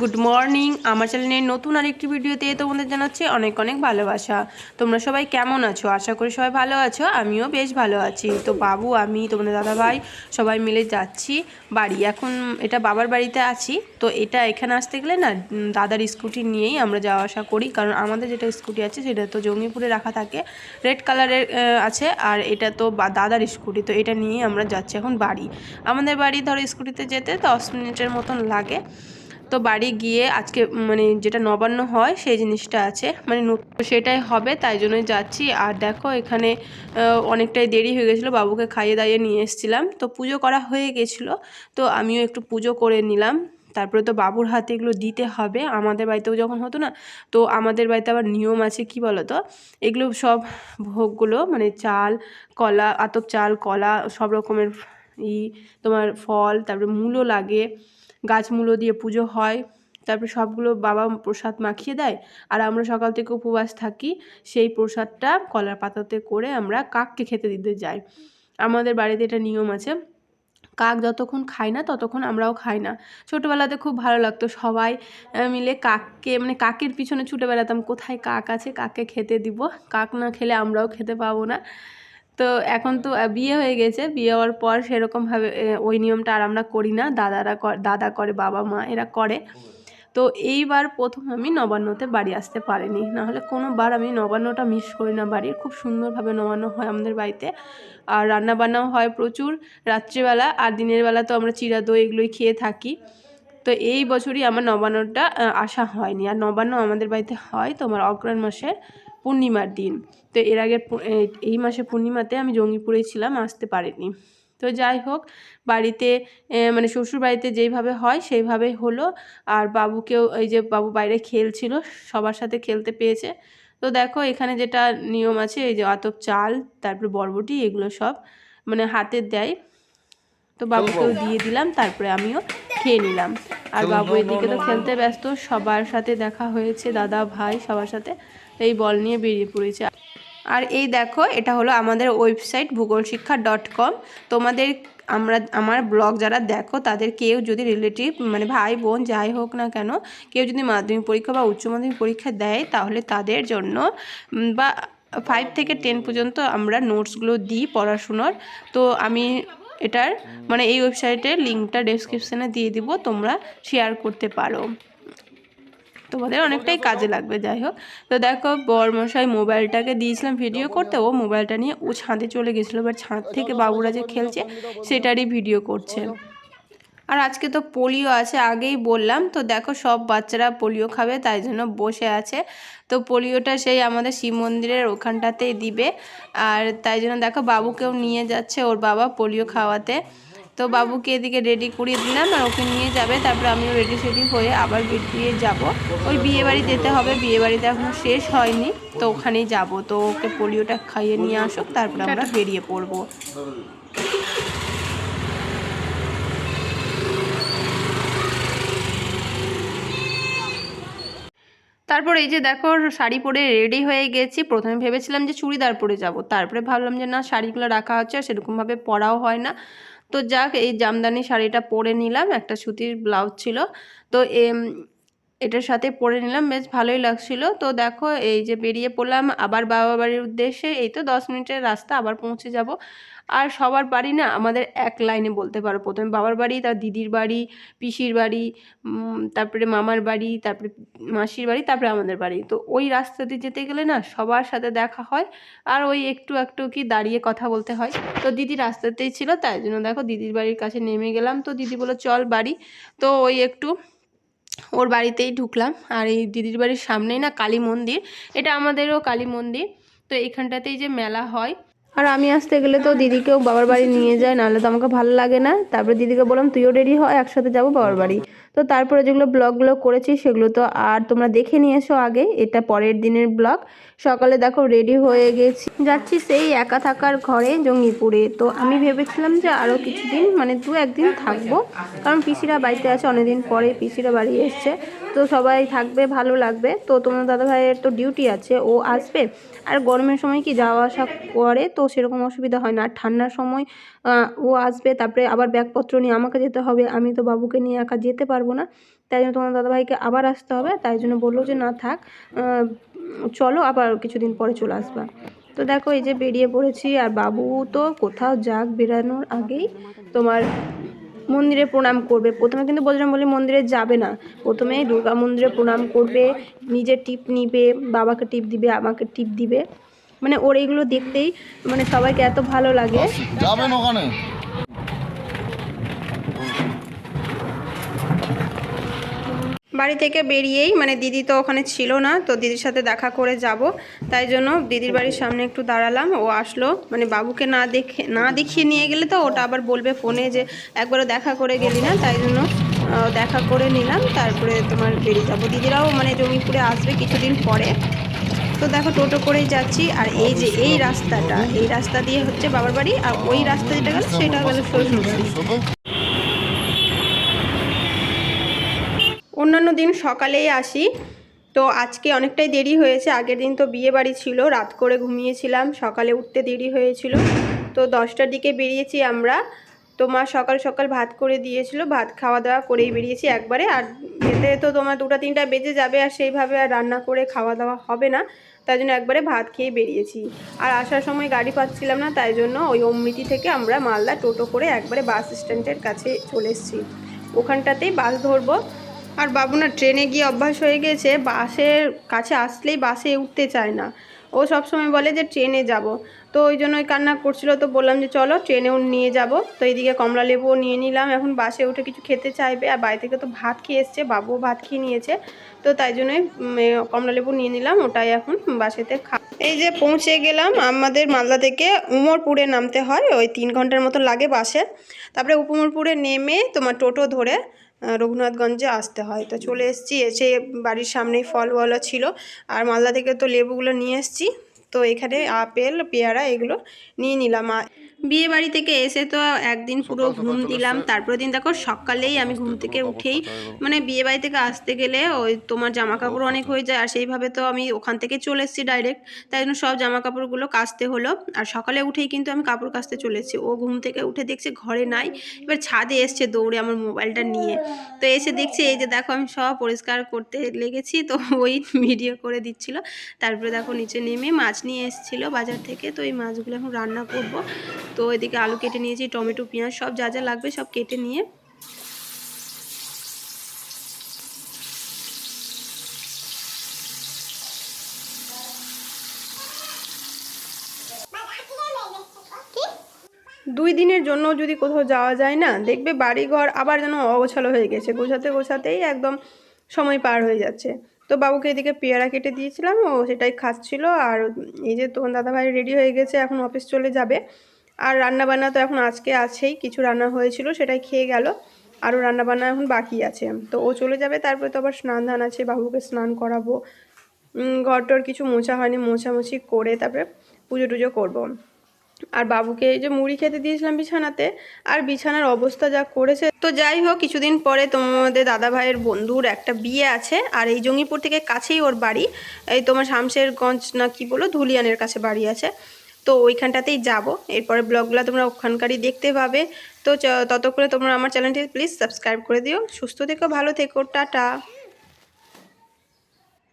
Good morning. আমার চ্যানেলের নতুন আরেকটি ভিডিওতে তোমাদের জানাচ্ছি অনেক অনেক ভালোবাসা। তোমরা সবাই কেমন আছো? আশা করি সবাই ভালো আছো, আমিও বেশ ভালো আছি। তো বাবু, আমি, তোমাদের দাদা ভাই সবাই মিলে যাচ্ছি বাড়ি। এখন এটা বাবার বাড়িতে আছি। তো এটা এখানে আসতে গেলে না দাদার স্কুটি নিয়েই আমরা যাওয়া আসা করি। কারণ আমাদের যেটা স্কুটি আছে, সেটা তো জঙ্গিপুরে রাখা থাকে। রেড কালারের আছে। আর এটা তো দাদার স্কুটি। তো এটা নিয়েই আমরা যাচ্ছি এখন বাড়ি। আমাদের বাড়ি ধরো স্কুটিতে যেতে দশ মিনিটের মতন লাগে। তো বাড়ি গিয়ে আজকে মানে যেটা নবান্ন হয় সেই জিনিসটা আছে। মানে সেটাই হবে, তাই জন্যই যাচ্ছি। আর দেখো এখানে অনেকটাই দেরি হয়ে গেছিল, বাবুকে খাইয়ে দাইয়ে নিয়ে এসেছিলাম। তো পুজো করা হয়ে গেছিল, তো আমিও একটু পুজো করে নিলাম। তারপরে তো বাবুর হাতে এগুলো দিতে হবে, আমাদের বাড়িতেও যখন হতো না, তো আমাদের বাড়িতে আবার নিয়ম আছে, কি বলো তো এগুলো সব ভোগগুলো মানে চাল, কলা, আতপ চাল, কলা, সব রকমের ই, তোমার ফল, তারপরে মূলো লাগে। গাছ মূলো দিয়ে পুজো হয়, তারপরে সবগুলো বাবা প্রসাদ মাখিয়ে দেয়, আর আমরা সকাল থেকে উপবাস থাকি, সেই প্রসাদটা কলার পাতাতে করে আমরা কাককে খেতে দিতে যাই। আমাদের বাড়িতে এটা নিয়ম আছে, কাক যতক্ষণ খায় না ততক্ষণ আমরাও খাই না। ছোটোবেলাতে খুব ভালো লাগতো সবাই মিলে কাককে মানে কাকের পিছনে ছুটে বেড়াতাম, কোথায় কাক আছে কাককে খেতে দিব, কাক না খেলে আমরাও খেতে পাবো না। তো এখন তো বিয়ে হয়ে গেছে। বিয়ে হওয়ার পর সেরকমভাবে ওই নিয়মটা আর আমরা করি না। দাদারা দাদা করে, বাবা, মা এরা করে। তো এইবার প্রথম আমি নবান্নতে বাড়ি আসতে পারিনি। নাহলে কোনো বার আমি নবান্নটা মিস করি না বাড়ির। খুব সুন্দরভাবে নবান্ন হয় আমাদের বাড়িতে। আর রান্না বান্নাও হয় প্রচুর রাত্রিবেলা। আর দিনের বেলা তো আমরা চিরা দই এগুলোই খেয়ে থাকি। তো এই বছরই আমার নবান্নটা আসা হয়নি। আর নবান্ন আমাদের বাড়িতে হয় তোমার অগ্রহণ মাসের পূর্ণিমার দিন। তো এর আগের এই মাসে পূর্ণিমাতে আমি জঙ্গিপুরেই ছিলাম আসতে পারিনি। তো যাই হোক বাড়িতে মানে শ্বশুর বাড়িতে যেইভাবে হয় সেইভাবেই হলো। আর বাবুকেও এই যে বাবু বাইরে খেলছিল সবার সাথে খেলতে পেয়েছে। তো দেখো এখানে যেটা নিয়ম আছে এই যে আতপ চাল তারপরে বরবটি এগুলো সব মানে হাতে দেয়। তো বাবুকেও দিয়ে দিলাম তারপরে আমিও খেয়ে নিলাম। আর বাবু এদিকে তো খেলতে ব্যস্ত সবার সাথে দেখা হয়েছে দাদা ভাই সবার সাথে। এই বল নিয়ে বেরিয়ে পড়েছে। আর এই দেখো, এটা হলো আমাদের ওয়েবসাইট ভূগোল শিক্ষা ডট কম। তোমাদের, আমরা, আমার ব্লগ যারা দেখো, তাদের কেউ যদি রিলেটিভ মানে ভাই, বোন, যাই হোক না কেন, কেউ যদি মাধ্যমিক পরীক্ষা বা উচ্চ মাধ্যমিক পরীক্ষা দেয়, তাহলে তাদের জন্য বা ফাইভ থেকে টেন পর্যন্ত আমরা নোটসগুলো দিই পড়াশুনোর। তো আমি এটার মানে এই ওয়েবসাইটের লিঙ্কটা ডেসক্রিপশানে দিয়ে দিব, তোমরা শেয়ার করতে পারো। তোমাদের অনেকটাই কাজে লাগবে, যাই হোক। তো দেখো, বরমশাই মোবাইলটাকে দিয়েছিলাম ভিডিও করতে, ও মোবাইলটা নিয়ে ও ছাদে চলে গেছিল, এবার ছাদ থেকে বাবুরা যে খেলছে, সেটারই ভিডিও করছে। আর আজকে তো পোলিও আছে, আগেই বললাম, তো দেখো সব বাচ্চারা পোলিও খাবে, তাই জন্য বসে আছে। তো পোলিওটা সেই আমাদের শিব মন্দিরের ওখানটাতেই দিবে, আর তাই জন্য দেখো বাবুকেও নিয়ে যাচ্ছে, ওর বাবা পোলিও খাওয়াতে। তো বাবুকে এদিকে রেডি করিয়ে দিলাম আর ওকে নিয়ে যাবে। তারপর আমিও রেডি সেডি হয়ে আবার বেরিয়ে যাব। ওই বিয়ে বাড়ি যেতে হবে বিয়ে বাড়িতে এখনও শেষ হয়নি। তো ওখানেই যাব। তো ওকে পোলিওটা খাইয়ে নিয়ে আসুক তারপরে আমরা বেরিয়ে পড়ব। তারপর এই যে দেখো, শাড়ি পরে রেডি হয়ে গেছি। প্রথমে ভেবেছিলাম যে চুড়িদার পরে যাব। তারপরে ভাবলাম যে না, শাড়িগুলো রাখা হচ্ছে আর সেরকমভাবে পরাও হয় না। তো যাক, এই জামদানি শাড়িটা পরে নিলাম। একটা সুতির ব্লাউজ ছিল। তো এটার সাথে পরে নিলাম, বেশ ভালোই লাগছিল। তো দেখো, এই যে বেরিয়ে পড়লাম, আবার বাবা বাড়ির উদ্দেশ্যে, এই তো দশ মিনিটের রাস্তা, আবার পৌঁছে যাব। আর সবার বাড়ি না, আমাদের এক লাইনে বলতে পারো। প্রথমে বাবার বাড়ি, তার দিদির বাড়ি, পিসির বাড়ি তারপরে মামার বাড়ি, তারপরে মাসির বাড়ি, তারপরে আমাদের বাড়ি। তো ওই রাস্তা দিয়ে যেতে গেলে না, সবার সাথে দেখা হয়। আর ওই একটু একটু কি দাঁড়িয়ে কথা বলতে হয়। তো দিদি রাস্তাতেই ছিল, তাই জন্য দেখো দিদির বাড়ির কাছে নেমে গেলাম। তো দিদি বলল, চল বাড়ি। তো ওই একটু ওর বাড়িতেই ঢুকলাম। আর এই দিদির বাড়ির সামনেই না কালী মন্দির। এটা আমাদেরও কালী মন্দির। তো এইখানটাতেই যে মেলা হয়। আর আমি আসতে গেলে তো দিদিকেও বাবার বাড়ি নিয়ে যায় নাহলে তো আমাকে ভালো লাগে না। তারপরে দিদিকে বললাম, তুইও রেডি হয় একসাথে যাব বাবার বাড়ি। তো তারপরে যেগুলো ব্লগগুলো করেছি সেগুলো তো আর তোমরা দেখে নিয়ে এসো আগে, এটা পরের দিনের ব্লগ। সকালে দেখো রেডি হয়ে গেছি। যাচ্ছি সেই একা থাকার ঘরে জঙ্গিপুরে। তো আমি ভেবেছিলাম যে আরও কিছুদিন মানে দু একদিন থাকব। কারণ পিসিরা বাড়িতে আছে, অনেকদিন পরে পিসিরা বাড়ি এসছে। তো সবাই থাকবে, ভালো লাগবে। তো তোমার দাদা ভাইয়ের তো ডিউটি আছে, ও আসবে। আর গরমের সময় কি যাওয়া আসা করে? তো সেরকম অসুবিধা হয় না। আর ঠান্ডার সময় ও আসবে, তারপরে আবার ব্যাগপত্র নিয়ে আমাকে যেতে হবে। আমি তো বাবুকে নিয়ে একা যেতে পারব না। তাই জন্য তোমার দাদাভাইকে আবার আসতে হবে। তাই জন্য বলল যে, না থাক চলো আবার কিছুদিন পরে চলে আসবা। তো দেখো, এই যে বেরিয়ে পড়েছি। আর বাবু তো কোথাও যাক, বেরানোর আগেই তোমার মন্দিরে প্রণাম করবে। প্রথমে কিন্তু বজরংবলী মন্দিরে যাবে না। প্রথমে দুর্গা মন্দিরে প্রণাম করবে, নিজে টিপ নিবে, বাবাকে টিপ দিবে, আমাকে টিপ দিবে। মানে ওর এইগুলো দেখতেই মানে সবাইকে এত ভালো লাগে। যাবেন ওখানে? বাড়ি থেকে বেরিয়েই মানে দিদি তো ওখানে ছিল না, তো দিদির সাথে দেখা করে যাব। তাই জন্য দিদির বাড়ির সামনে একটু দাঁড়ালাম, ও আসলো। মানে বাবুকে না দেখে, না দেখিয়ে নিয়ে গেলে তো ওটা আবার বলবে ফোনে যে একবারও দেখা করে গেলি না, তাই জন্য দেখা করে নিলাম, তারপরে তোমার বেরিয়ে যাব। দিদিরাও মানে জমিপুরে আসবে কিছুদিন পরে। তো দেখো টোটো করেই যাচ্ছি, আর এই যে এই রাস্তাটা, এই রাস্তা দিয়ে হচ্ছে বাবার বাড়ি, আর ওই রাস্তা যেটা গেল সেটা গেল শ্বশুর বাড়ি অন্যান্য দিন সকালেই আসি। তো আজকে অনেকটাই দেরি হয়েছে, আগের দিন তো বিয়ে বাড়ি ছিল, রাত করে ঘুমিয়েছিলাম, সকালে উঠতে দেরি হয়েছিল। তো দশটার দিকে বেরিয়েছি আমরা। তো মা সকাল সকাল ভাত করে দিয়েছিল, ভাত খাওয়া দাওয়া করেই বেরিয়েছি একবারে। আর যেতে তো তোমার দুটা তিনটা বেজে যাবে, আর সেইভাবে আর রান্না করে খাওয়া দাওয়া হবে না। তাই জন্য একবারে ভাত খেয়ে বেরিয়েছি। আর আসার সময় গাড়ি পাচ্ছিলাম না, তাই জন্য ওই অমৃতি থেকে আমরা মালদা টোটো করে একবারে বাস স্ট্যান্ডের কাছে চলে এসেছি। ওখানটাতেই বাস ধরবো। আর বাবু না ট্রেনে গিয়ে অভ্যাস হয়ে গেছে বাসের কাছে আসলেই বাসে উঠতে চায় না। ও সব সময় বলে যে ট্রেনে যাব। তো ওই জন্য ওই কান্না করছিল, তো বললাম যে চলো ট্রেনেও নিয়ে যাব। তো এইদিকে কমলা লেবুও নিয়ে নিলাম, এখন বাসে উঠে কিছু খেতে চাইবে। আর বাড়ি থেকে তো ভাত খেয়ে এসছে, বাবুও ভাত খেয়ে নিয়েছে। তো তাই জন্যই কমলা লেবু নিয়ে নিলাম, ওটাই এখন বাসেতে খা এই যে পৌঁছে গেলাম আমাদের মালদা থেকে, উমরপুরে নামতে হয়, ওই তিন ঘণ্টার মতো লাগে বাসে। তারপরে উপমরপুরে নেমে তোমার টোটো ধরে রঘুনাথগঞ্জে আসতে হয়। তো চলে এসেছি, এসে বাড়ির সামনেই ফলওয়ালা ছিল। আর মালদা থেকে তো লেবুগুলো নিয়ে এসেছি। তো এখানে আপেল, পেয়ারা এগুলো নিয়ে নিলাম। বিয়ে বাড়ি থেকে এসে তো একদিন পুরো ঘুম দিলাম। তারপরে দিন দেখো সকালেই আমি ঘুম থেকে উঠেই মানে বিয়ে বাড়ি থেকে আসতে গেলে ওই তোমার জামা কাপড় অনেক হয়ে যায় আর সেইভাবে তো আমি ওখান থেকে চলে এসেছি ডাইরেক্ট তাই জন্য সব জামা কাপড়গুলো কাচতে হলো। আর সকালে উঠেই কিন্তু আমি কাপড় কাচতে চলে এসেছি। ও ঘুম থেকে উঠে দেখছে ঘরে নাই। এবার ছাদে এসছে দৌড়ে আমার মোবাইলটা নিয়ে। তো এসে দেখছি এই যে দেখো আমি সব পরিষ্কার করতে লেগেছি। তো ওই ভিডিও করে দিচ্ছিল। তারপরে দেখো নিচে নেমে মাছ নিয়ে এসেছিল বাজার থেকে। তো এই মাছগুলো এখন রান্না করব। তো এদিকে আলু কেটে নিয়েছি, টমেটো, পেঁয়াজ, সব যা যা লাগবে সব কেটে নিয়ে। দুই দিনের জন্য যদি কোথাও যাওয়া যায় না, দেখবে বাড়িঘর আবার যেন অগোছালো হয়ে গেছে। গোছাতে গোছাতেই একদম সময় পার হয়ে যাচ্ছে। তো বাবুকে এদিকে পেয়ারা কেটে দিয়েছিলাম, ও সেটাই খাচ্ছিল। আর এই যে তোমার দাদাভাই রেডি হয়ে গেছে, এখন অফিস চলে যাবে। আর রান্না বান্না তো এখন আজকে আছেই, কিছু রান্না হয়েছিল সেটাই খেয়ে গেল, আরও রান্না বান্না এখন বাকি আছে। তো ও চলে যাবে, তারপরে তো আবার স্নান ধান আছে, বাবুকে স্নান করাবো। ঘর টর কিছু মোছা হয়নি, মোছামুছি করে তারপরে পুজো টুজো করব। আর বাবুকে এই যে মুড়ি খেতে দিয়েছিলাম বিছানাতে, আর বিছানার অবস্থা যা করেছে। তো যাই হোক, কিছুদিন পরে তোমাদের দাদা ভাইয়ের বন্ধুর একটা বিয়ে আছে, আর এই জঙ্গিপুর থেকে কাছেই ওর বাড়ি। এই তোমার শামশেরগঞ্জ না কি বলো, ধুলিয়ানের কাছে বাড়ি আছে। তো ওইখানটাতেই যাব। এরপরে ব্লগগুলো তোমরা ওখানকারই দেখতে পাবে। তো ততক্ষণে তোমরা আমার চ্যানেলটি প্লিজ সাবস্ক্রাইব করে দিও। সুস্থ থেকো, ভালো থেকো, টাটা।